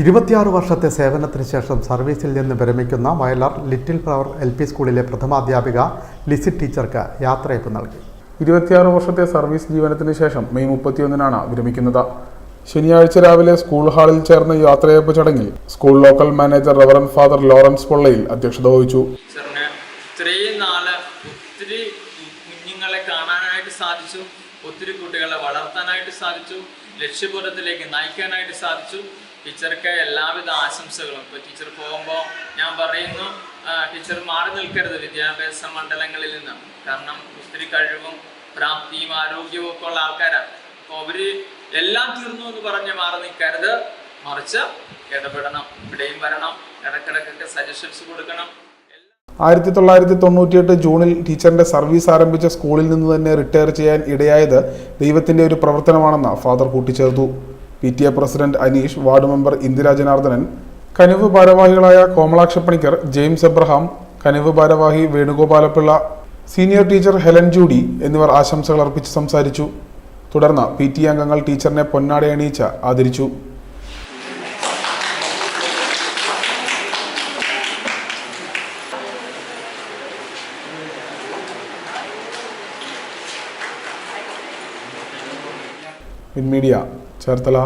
ഇരുപത്തിയാറ് വർഷത്തെ സേവനത്തിന് ശേഷം സർവീസിൽ നിന്ന് വിരമിക്കുന്ന Vayalar little flower L P സ്കൂളിലെ പ്രഥമാധ്യാപിക ലിസി ടീച്ചർക്ക് യാത്രയപ്പ് നൽകി. ഇരുപത്തിയാറ് വർഷത്തെ സർവീസ് ജീവനത്തിന് ശേഷം മെയ് മുപ്പത്തിയൊന്നിനാണ് വിരമിക്കുന്നത്. ശനിയാഴ്ച രാവിലെ സ്കൂൾ ഹാളിൽ ചേർന്ന യാത്രയപ്പ് ചടങ്ങിൽ school local manager reverend father Lawrence Pollayil അധ്യക്ഷത വഹിച്ചു. ഇത്രയും നാൾ ഒത്തിരി കുഞ്ഞുങ്ങളെ കാണാനായിട്ട് സാധിച്ചു. ഒത്തിരി കുട്ടികളെ വളർത്താനായിട്ട് സാധിച്ചു ലക്ഷ്യബോധത്തിലേക്ക് നയിക്കാനായിട്ട് സാധിച്ചു. ടീച്ചർക്ക് എല്ലാവിധ ആശംസകളും. ഇപ്പോൾ ടീച്ചർ പോകുമ്പോൾ ഞാൻ പറയുന്നു ടീച്ചർ മാറി നിൽക്കരുത് വിദ്യാഭ്യാസ മണ്ഡലങ്ങളിൽ നിന്ന്. കാരണം ഒത്തിരി കഴിവും പ്രാപ്തിയും ആരോഗ്യവും ഒക്കെ ഉള്ള ആൾക്കാരാണ് അപ്പോൾ അവർ എല്ലാം തീർന്നു എന്ന് പറഞ്ഞ് മാറി നിൽക്കരുത്. മറിച്ച് ഇടപെടണം ഇവിടെയും വരണം ഇടക്കിടക്കൊക്കെ സജഷൻസ് കൊടുക്കണം. ആയിരത്തി തൊള്ളായിരത്തി തൊണ്ണൂറ്റിയെട്ട് ജൂണിൽ ടീച്ചറിന്റെ സർവീസ് ആരംഭിച്ച സ്കൂളിൽ നിന്ന് തന്നെ റിട്ടയർ ചെയ്യാൻ ഇടയായത് ദൈവത്തിന്റെ ഒരു പ്രവർത്തനമാണെന്ന് ഫാദർ കൂട്ടിച്ചേർത്തു. P T A president Aneesh ward member Indira Janardanan Kanivu ഭാരവാഹികളായ കോമളാക്ഷപ്പണിക്കർ ജെയിംസ് എബ്രഹാം കനിവ് ഭാരവാഹി Venugopalapillai senior teacher Helen Judy എന്നിവർ ആശംസകൾ അർപ്പിച്ച് സംസാരിച്ചു. തുടർന്ന് പി ടി അംഗങ്ങൾ ടീച്ചറിനെ പൊന്നാടയണിയിച്ച് ആദരിച്ചു. മീഡിയ ചേർത്തല.